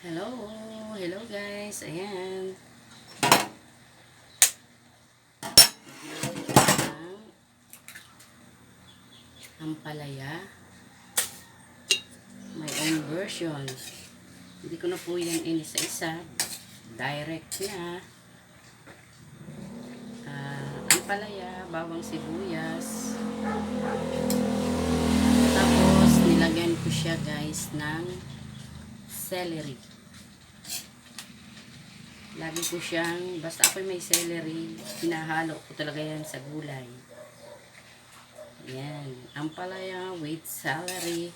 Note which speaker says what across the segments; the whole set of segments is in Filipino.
Speaker 1: Hello, hello guys, ayan. Ang palaya. My own version. Hindi ko na po yan inisa-isa. Direct na. Ah, ang palaya, bawang sibuyas. Tapos, nilagyan ko siya guys ng celery. Lagi ko siyang, basta ako may celery, hinahalo ko talaga yan sa gulay. Yan. Ang palaya with celery,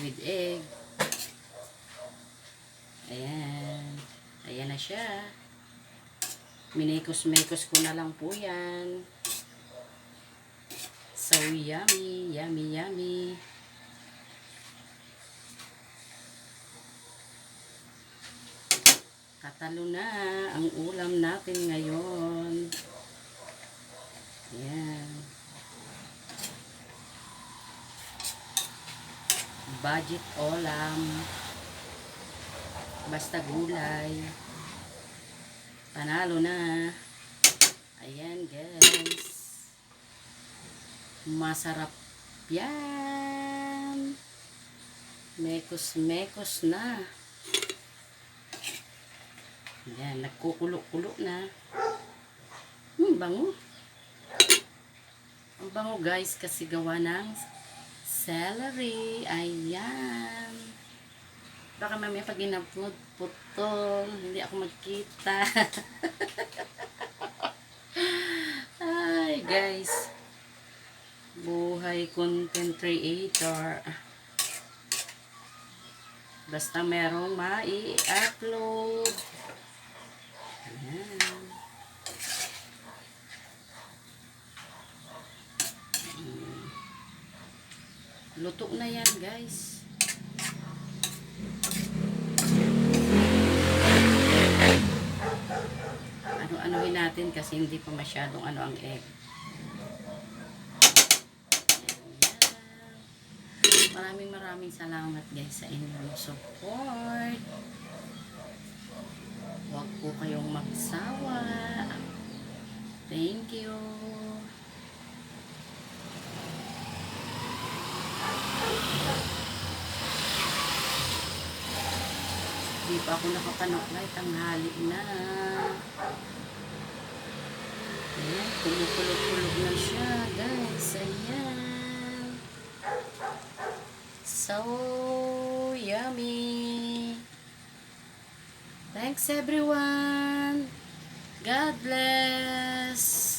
Speaker 1: with egg. Ayan. Ayan na siya. Minikos-mikos ko na lang po yan. So yummy, yummy, yummy. Katalo na ang ulam natin ngayon. Ayan. Budget ulam. Basta gulay. Panalo na. Ayan guys. Masarap yan. Mekos-mekos na. Yan, nagkukulo-kulo na. Hmm, bango. Ang bango guys kasi gawa ng celery. Ayan. Baka mamaya pag inapload putol, hindi ako magkita. Ay guys. Buhay content creator. Basta merong mai-upload. Luto na yan, guys. Ano-anuhin natin kasi hindi pa masyadong ano ang egg. Maraming maraming salamat guys sa inyong support. Huwag po kayong magsawa. Thank you. Di pa ako nakapanoklay. Tanghali na. Ayan, kumukulog-kulog na siya, guys. Ayan. So, yummy. Thanks everyone. God bless.